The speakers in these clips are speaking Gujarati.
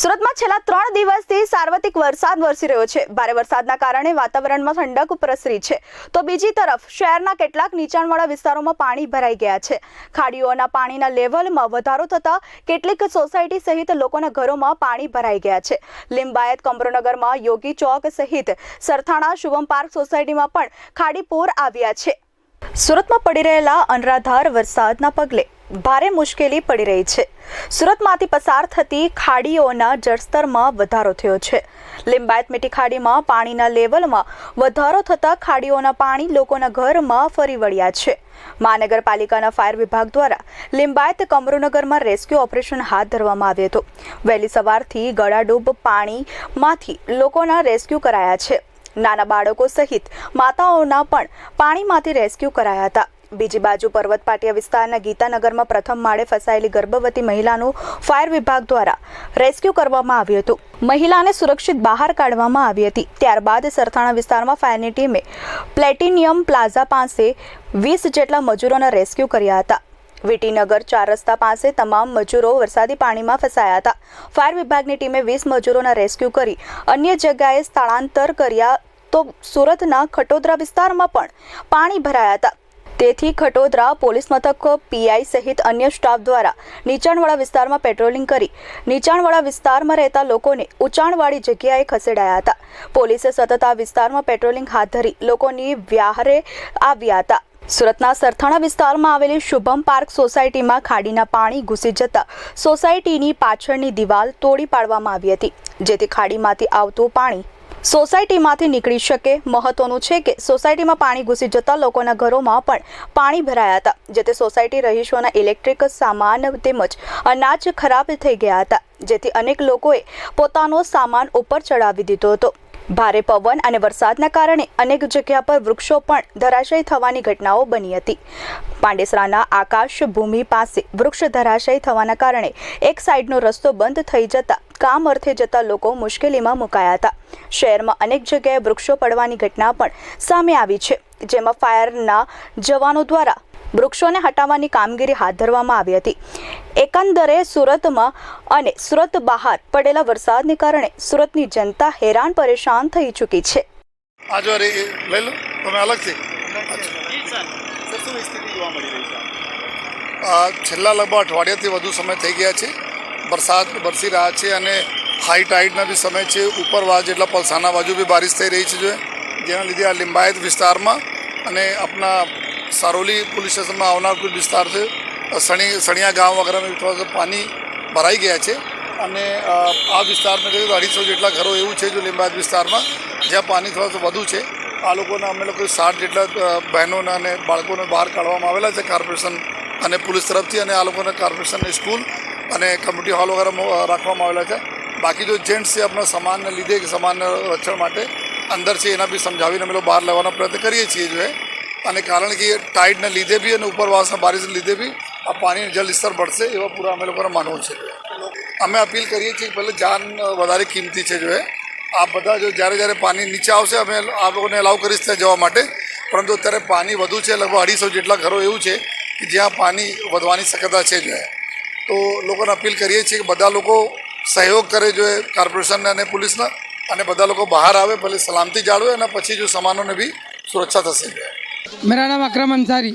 સુરતમાં છેલ્લા ત્રણ દિવસથી સાર્વત્રિક વરસાદ વરસી રહ્યો છે. ભારે વરસાદના કારણે વાતાવરણમાં ઠંડક પ્રસરી છે. તો બીજી તરફ શહેરના કેટલાક નીચાણવાળા વિસ્તારોમાં પાણી ભરાઈ ગયા છે. ખાડીઓના પાણીના લેવલમાં વધારો થતાં કેટલીક સોસાયટી સહિત લોકોના ઘરોમાં પાણી ભરાઈ ગયા છે. લિંબાયત, કમરોનગરમાં યોગી ચોક સહિત સરથાણા શુભમ પાર્ક સોસાયટીમાં પણ ખાડી પૂર આવ્યા છે. સુરતમાં પડી રહેલા અનરાધાર વરસાદના પગલે ભારે મુશ્કેલી પડી રહી છે. સુરતમાંથી પસાર થતી ખાડીઓના જળસ્તરમાં વધારો થયો છે. લિંબાયત મીઠી ખાડીમાં પાણીના લેવલમાં વધારો થતાં ખાડીઓના પાણી લોકોના ઘરમાં ફરી વળ્યા છે. મહાનગરપાલિકાના ફાયર વિભાગ દ્વારા લિંબાયત કમરુનગરમાં રેસ્ક્યુ ઓપરેશન હાથ ધરવામાં આવ્યું હતું. વહેલી સવારથી ગળાડૂબ પાણીમાંથી લોકોના રેસ્ક્યુ કરાયા છે. નાના બાળકો સહિત માતાઓના પણ પાણીમાંથી રેસ્ક્યુ કરાયા હતા. બીજી બાજુ પર્વત પાટિયા વિસ્તારના ગીતાનગરમાં પ્રથમ માળે ફસાયેલી ગર્ભવતી મહિલાનું ફાયર વિભાગ દ્વારા રેસ્ક્યુ કરવામાં આવ્યું હતું. મહિલાને સુરક્ષિત બહાર કાઢવામાં આવી હતી. ત્યારબાદ સરથાણા વિસ્તારમાં ફાયરની ટીમે પ્લેટિનિયમ પ્લાઝા પાસે વીસ જેટલા મજૂરોના રેસ્ક્યુ કર્યા હતા. વીટીનગર ચાર રસ્તા પાસે તમામ મજૂરો વરસાદી પાણીમાં ફસાયા હતા. ફાયર વિભાગની ટીમે વીસ મજૂરોના રેસ્ક્યુ કરી અન્ય જગ્યાએ સ્થળાંતર કર્યા તો સુરતના ખટોદરા વિસ્તારમાં પણ પાણી ભરાયા હતા. તેથી ખટોદરા પોલીસ મથક, પીઆઈ સહિત અન્ય સ્ટાફ દ્વારા નીચાણવાળા વિસ્તારમાં પેટ્રોલિંગ કરી નીચાણવાળા વિસ્તારમાં રહેતા લોકોને ઉંચાણવાળી જગ્યાએ ખસેડાયા હતા. પોલીસે સતત આ વિસ્તારમાં પેટ્રોલિંગ હાથ ધરી લોકોની વ્યાહરે આવ્યા હતા. સુરતના સરથાણા વિસ્તારમાં આવેલી શુભમ પાર્ક સોસાયટીમાં ખાડીના પાણી ઘૂસી જતા સોસાયટીની પાછળની દિવાલ તોડી પાડવામાં આવી હતી, જેથી ખાડીમાંથી આવતું પાણી સોસાયટીમાંથી નીકળી શકે. મહત્વનું છે કે સોસાયટીમાં પાણી ઘૂસી જતા લોકોના ઘરોમાં પણ પાણી ભરાયા હતા, જેથી સોસાયટી રહીશોના ઇલેક્ટ્રિક સામાન તેમજ અનાજ ખરાબ થઈ ગયા હતા, જેથી અનેક લોકોએ પોતાનો સામાન ઉપર ચડાવી દીધો હતો. ભારે પવન અને વરસાદના કારણે અનેક જગ્યા પર વૃક્ષો પણ ધરાશયી થવાની ઘટનાઓ બની હતી. પાંડેસરાના આકાશ ભૂમિ પાસે વૃક્ષ ધરાશયી થવાના કારણે એક સાઈડનો રસ્તો બંધ થઈ જતા કામ અર્થે જતા લોકો મુશ્કેલીમાં મુકાયા હતા. શહેરમાં અનેક જગ્યાએ વૃક્ષો પડવાની ઘટના પણ સામે આવી છે, જેમાં ફાયરના જવાનો દ્વારા વૃક્ષોને હટાવવાની કામગીરી હાથ ધરવામાં આવી હતી. એકંદરે સુરતમાં અને સુરત બહાર પડેલા વરસાદને કારણે સુરતની જનતા હેરાન પરેશાન થઈ ચૂકી છે. આ જો રે એ લઈ લો, તમે અલગથી છેલ્લા લગભગ અઠવાડિયાથી વધુ સમય થઈ ગયા છે. વરસાદ વરસી રહ્યા છે અને હાઈ ટાઈડના બી સમય છે. ઉપરવાજ જેટલા પલસાના બાજુ બી બારિશ થઈ રહી છે. જેના લીધે આ લિંબાયત વિસ્તારમાં અને આપણા સારોલી પોલીસ સ્ટેશનમાં આવનાર કોઈ વિસ્તાર છે સણી, સણિયા ગામ વગેરેમાં થોડા પાણી ભરાઈ ગયા છે અને આ વિસ્તારમાં કહ્યું અઢીસો જેટલા ઘરો એવું છે જો લિંબાયત વિસ્તારમાં, જ્યાં પાણી થોડા વધુ છે. આ લોકોના અમે લોકો સાઠ જેટલા બહેનોના અને બાળકોને બહાર કાઢવામાં આવેલા છે કોર્પોરેશન અને પોલીસ તરફથી અને આ લોકોને કોર્પોરેશનની સ્કૂલ અને કમ્યુનિટી હોલ વગેરે રાખવામાં આવેલા છે. બાકી જો જેન્ટ્સ છે આપણા સમાનને લીધે કે સમાનના રક્ષણ માટે અંદર છે એના બી સમજાવીને અમે લોકો બહાર લેવાનો પ્રયત્ન કરીએ છીએ જો અને કારણ કે ટાઈડને લીધે બી અને ઉપરવાસના બારિશને લીધે બી આ પાણી જલ સ્તર बढ़શે એવા પૂરા અમે લોકોને માનવું છે. અમે અપીલ કરીએ છીએ કે પહેલાં જાન વધારે કિંમતી છે જો એ. આ બધા જો જ્યારે જ્યારે પાણી નીચે આવશે અમે આ લોકોને અલાઉ કરીશ ત્યાં જવા માટે. પરંતુ અત્યારે પાણી વધુ છે, લગભગ અઢીસો જેટલા ઘરો એવું છે કે જ્યાં પાણી વધવાની શક્યતા છે જો તો લોકોને અપીલ કરીએ છીએ કે બધા લોકો સહયોગ કરે જો કોર્પોરેશનને અને પોલીસના અને બધા લોકો બહાર આવે, ભલે સલામતી જાળવે અને પછી જો સામાનોને બી સુરક્ષા થશે જો એ. मेरा नाम अक्रम अंसारी।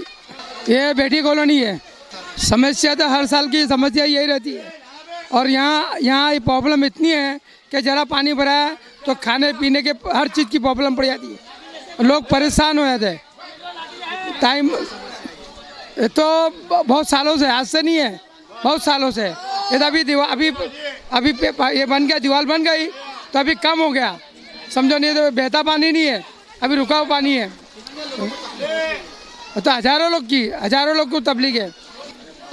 ये बेटी कॉलोनी है। समस्या तो हर साल की समस्या यही रहती है। और यहाँ यहाँ ये प्रॉब्लम इतनी है कि ज़रा पानी भरा है तो खाने पीने के हर चीज़ की प्रॉब्लम पड़ जाती है। लोग परेशान हो जाते हैं। टाइम तो बहुत सालों से, आज से नहीं है। बहुत सालों से। ये तो अभी दीवार अभी अभी ये बन गया, दीवार बन गई तो अभी कम हो गया। समझो नहीं तो बहता पानी नहीं है, अभी रुका हुआ पानी है। तो हज़ारों लोग की, हज़ारों लोग को तबलीग है।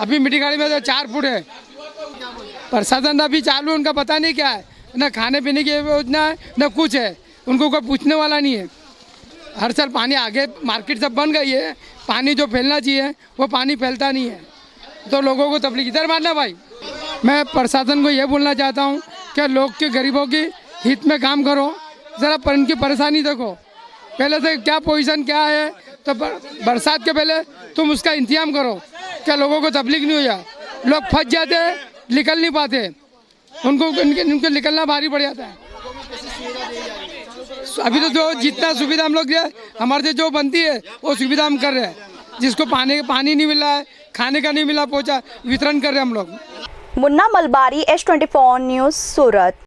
अभी मिट्टी गाड़ी में तो चार फुट है। प्रशासन अभी चालू उनका पता नहीं क्या है। न खाने पीने की योजना है, न कुछ है। उनको कोई पूछने वाला नहीं है। हर साल पानी आगे मार्केट सब बन गई है। पानी जो फैलना चाहिए, वो पानी फैलता नहीं है। तो लोगों को तबलीग इधर मारना भाई। मैं प्रशासन को ये बोलना चाहता हूँ कि लोग के गरीबों की हित में काम करो। ज़रा पर उनकी परेशानी देखो। पहले से क्या पोजीशन क्या है? तो बरसात के पहले तुम उसका इंतज़ाम करो। क्या लोगों को तबलीग नहीं हो जाए लोग फंस जाते हैं निकल नहीं पाते। उनको उनको निकलना भारी पड़ जाता है। अभी तो जो जितना सुविधा हम लोग हमारे से जो बनती है, वो सुविधा हम कर रहे हैं। जिसको पानी पानी नहीं मिला है, खाने का नहीं मिला पहुँचा वितरण कर रहे हैं हम लोग। Munna Malbari, S twenty four news, Surat.